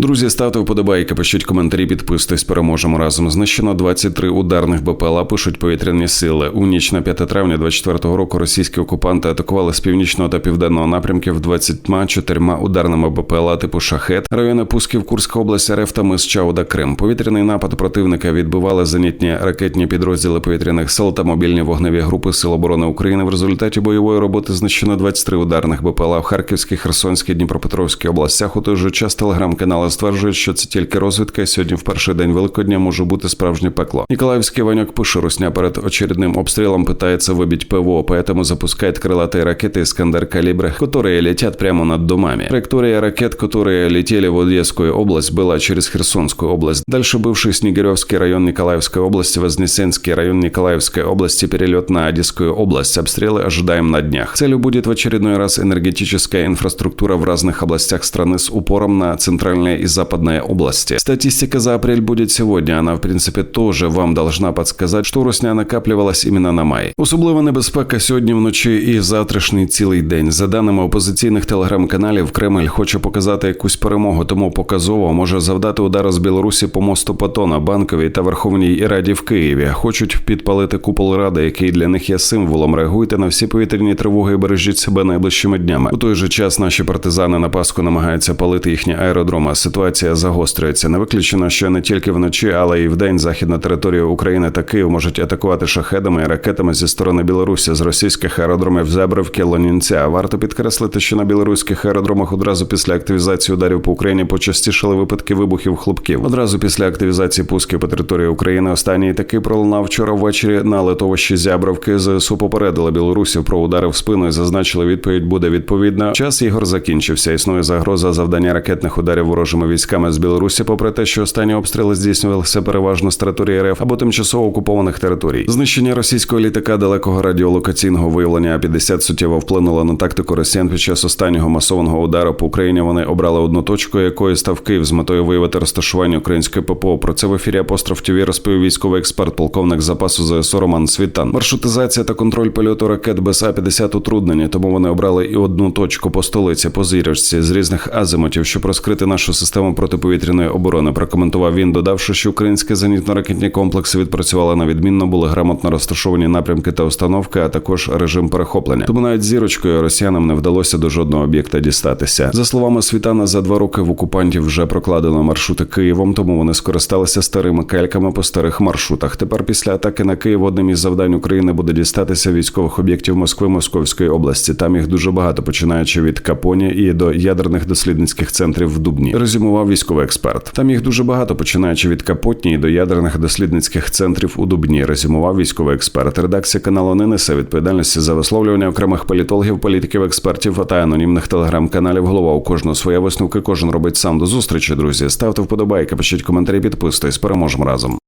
Друзі, ставте вподобайки, пишіть коментарі, підписуйтесь. Переможемо разом. Знищено 23 ударних БПЛА. Пишуть повітряні сили. У ніч на 5 травня 24 року російські окупанти атакували з північного та південного напрямків 24 ударними БПЛА типу шахет. Райони пусків Курська область РФ та мис Чауда Крим. Повітряний напад противника відбивали зенітні ракетні підрозділи повітряних сил та мобільні вогневі групи Сил оборони України. В результаті бойової роботи знищено 23 ударних БПЛА в Харківській, Херсонській, Дніпропетровській областях. У той же час телеграм-канали стверджують, що це тільки розвідка. і Сьогодні в перший день Великодня може бути справжнє пекло. Ніколаївський Ваньок пише, Русня перед очередним обстрілом пытается выбить ПВО, поэтому запускает крылатые ракеты «Искандер Калибр», которые летят прямо над домами. Траектория ракет, которые летели в Одесскую область, была через Херсонскую область. Дальше бывший Снегиревский район Николаевской области, Вознесенский район Николаевской области, перелет на Одесскую область. Обстрелы ожидаем на днях. Целью будет в очередной раз энергетическая инфраструктура в разных областях страны с упором на центральные и западные области. Статистика за апрель будет сегодня. Она, в принципе, тоже вам должна подсказать, что русня накаплювалась іменно на май. Особлива небезпека сьогодні вночі і завтрашній цілий день. За даними опозиційних телеграм-каналів, Кремль хоче показати якусь перемогу, тому показово може завдати удару з Білорусі по мосту Патона, Банковій та Верховній Раді в Києві. Хочуть підпалити купол ради, який для них є символом. Реагуйте на всі повітряні тривоги і бережіть себе найближчими днями. У той же час наші партизани на Пасху намагаються палити їхні аеродроми. Ситуація загострюється. Не виключено, що не тільки вночі, але й вдень західна територія України та Київ можуть атакувати шахедами і ракетами зі сторони Білорусі з російських аеродромів Зебровки, Лонінця. Варто підкреслити, що на білоруських аеродромах одразу після активізації ударів по Україні почастішали випадки вибухів хлопків. Одразу після активізації пусків по території України останній такий пролунав вчора ввечері на литовищі Зябровки. ЗСУ попередили білорусів про удари в спину і зазначили, відповідь буде відповідна. Час ігор закінчився. Існує загроза завдання ракетних ударів ворожими військами з Білорусі, попри те, що останні обстріли здійснювалися переважно з території РФ або тимчасово окупованих територій. Знищення російського літака далекого радіолокаційного виявлення А 50 суттєво вплинуло на тактику росіян під час останнього масованого удару по Україні. Вони обрали одну точку, якої став Київ з метою виявити розташування української ППО. Про це в ефірі Апостроф ТВ розповів військовий експерт, полковник запасу ЗСУ Роман Світан. Маршрутизація та контроль польоту ракет без А 50 утруднені, тому вони обрали і одну точку по столиці, по зірочці з різних азимутів, щоб розкрити нашу систему протиповітряної оборони. Прокоментував він, додавши, що українські зенітно-ракетні комплекси відпрацювали на відмінно, були грамотно розташовані напрямки та установки, а також режим перехоплення. Тому навіть зірочкою росіянам не вдалося до жодного об'єкта дістатися. За словами Світана, за два роки в окупантів вже прокладено маршрути Києвом, тому вони скористалися старими кальками по старих маршрутах. Тепер після атаки на Київ одним із завдань України буде дістатися військових об'єктів Москви Московської області. Там їх дуже багато, починаючи від Капоні і до ядерних дослідницьких центрів в Дубні. Резюмував військовий експерт. Там їх дуже багато, починаючи від Капотні до ядерних дослідницьких центрів у Дубні. Резюмував військовий експерт. Редакція каналу не несе відповідальності за висловлювання окремих політологів, політиків, експертів та анонімних телеграм-каналів. Голова у кожного своя висновки. Кожен робить сам до зустрічі. Друзі, ставте вподобайки, пишіть коментарі, підписуйтесь. Переможемо разом.